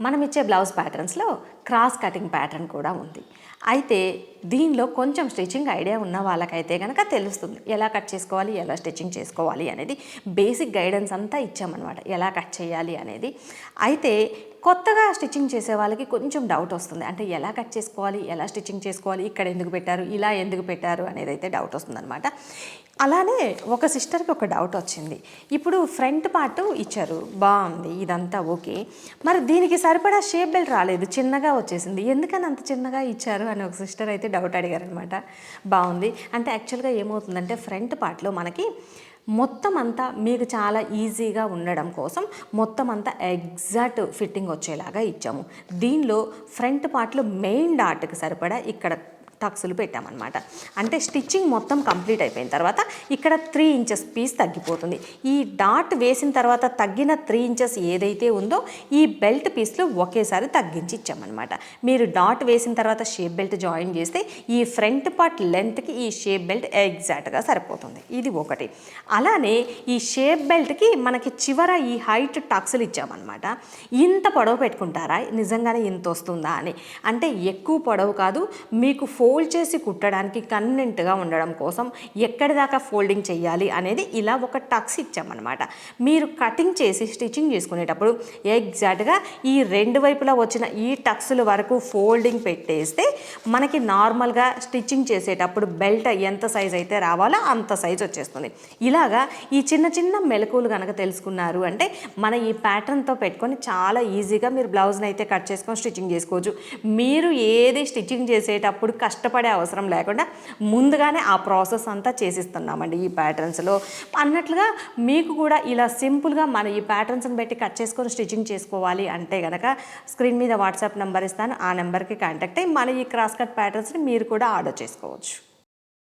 మనం ఇచ్చే బ్లౌజ్ ప్యాటర్న్స్లో క్రాస్ కటింగ్ ప్యాటర్న్ కూడా ఉంది. అయితే దీనిలో కొంచెం స్టిచ్చింగ్ ఐడియా ఉన్న వాళ్ళకైతే కనుక తెలుస్తుంది. ఎలా కట్ చేసుకోవాలి ఎలా స్టిచ్చింగ్ చేసుకోవాలి అనేది బేసిక్ గైడెన్స్ అంతా ఇచ్చామన్నమాట. ఎలా కట్ చేయాలి అనేది. అయితే కొత్తగా స్టిచ్చింగ్ చేసే వాళ్ళకి కొంచెం డౌట్ వస్తుంది. అంటే ఎలా కట్ చేసుకోవాలి? ఎలా స్టిచ్చింగ్ చేసుకోవాలి? ఇక్కడ ఎందుకు పెట్టారు? ఇలా ఎందుకు పెట్టారు? అనేది అయితే డౌట్ వస్తుందన్నమాట. అలానే ఒక సిస్టర్కి ఒక డౌట్ వచ్చింది. ఇప్పుడు ఫ్రంట్ పార్ట్ ఇచ్చారు. బాగుంది. ఇదంతా ఓకే మరి దీనికి సరిపడా షేప్ బెల్ట్ రాలేదు. చిన్నగా వచ్చేసింది. ఎందుకని అంత చిన్నగా ఇచ్చారు? అని ఒక సిస్టర్ అయితే డౌట్ అడిగారనమాట బాగుంది. అంటే యాక్చువల్గా ఏమవుతుందంటే ఫ్రంట్ పార్ట్లో మనకి మొత్తం అంతా మీకు చాలా ఈజీగా ఉండడం కోసం మొత్తం అంతా ఎగ్జాక్ట్ ఫిట్టింగ్ వచ్చేలాగా ఇచ్చాము. దీనిలో ఫ్రంట్ పార్ట్లో మెయిన్ డాట్కి సరిపడా ఇక్కడ టక్స్లు పెట్టామన్నమాట. అంటే స్టిచ్చింగ్ మొత్తం కంప్లీట్ అయిపోయిన తర్వాత ఇక్కడ త్రీ ఇంచెస్ పీస్ తగ్గిపోతుంది. ఈ డాట్ వేసిన తర్వాత తగ్గిన త్రీ ఇంచెస్ ఏదైతే ఉందో ఈ బెల్ట్ పీస్లో ఒకేసారి తగ్గించి ఇచ్చామన్నమాట. మీరు డాట్ వేసిన తర్వాత షేప్ బెల్ట్ జాయిన్ చేస్తే ఈ ఫ్రంట్ పార్ట్ లెంత్కి ఈ షేప్ బెల్ట్ ఎగ్జాక్ట్గా సరిపోతుంది. ఇది ఒకటి. అలానే ఈ షేప్ బెల్ట్కి మనకి చివర ఈ హైట్ టక్స్లు ఇచ్చామన్నమాట. ఇంత పొడవు పెట్టుకుంటారా? నిజంగానే ఇంత వస్తుందా అని. అంటే ఎక్కువ పొడవు కాదు మీకు ఫోల్డ్ చేసి కుట్టడానికి కన్వెంట్గా ఉండడం కోసం ఎక్కడి దాకా ఫోల్డింగ్ చేయాలి అనేది ఇలా ఒక టక్స్ ఇచ్చామన్నమాట. మీరు కటింగ్ చేసి స్టిచ్చింగ్ చేసుకునేటప్పుడు ఎగ్జాక్ట్గా ఈ రెండు వైపులా వచ్చిన ఈ టక్స్ల వరకు ఫోల్డింగ్ పెట్టేస్తే మనకి నార్మల్గా స్టిచ్చింగ్ చేసేటప్పుడు బెల్ట్ ఎంత సైజ్ అయితే రావాలో అంత సైజ్ వచ్చేస్తుంది. ఇలాగా ఈ చిన్న చిన్న మెలకువలు కనుక తెలుసుకున్నారు అంటే మన ఈ ప్యాటర్న్తో పెట్టుకొని చాలా ఈజీగా మీరు బ్లౌజ్ని అయితే కట్ చేసుకొని స్టిచ్చింగ్ చేసుకోవచ్చు. మీరు ఏది స్టిచ్చింగ్ చేసేటప్పుడు కష్టపడే అవసరం లేకుండా ముందుగానే ఆ ప్రాసెస్ అంతా చేసిస్తున్నామండి ఈ ప్యాటర్న్స్లో. అన్నట్లుగా మీకు కూడా ఇలా సింపుల్గా మన ఈ ప్యాటర్న్స్ని బట్టి కట్ చేసుకొని స్టిచ్చింగ్ చేసుకోవాలి అంటే కనుక స్క్రీన్ మీద వాట్సాప్ నెంబర్ ఇస్తాను. ఆ నెంబర్కి కాంటాక్ట్ అయ్యి మన ఈ క్రాస్ కట్ ప్యాటర్న్స్ని మీరు కూడా ఆర్డర్ చేసుకోవచ్చు.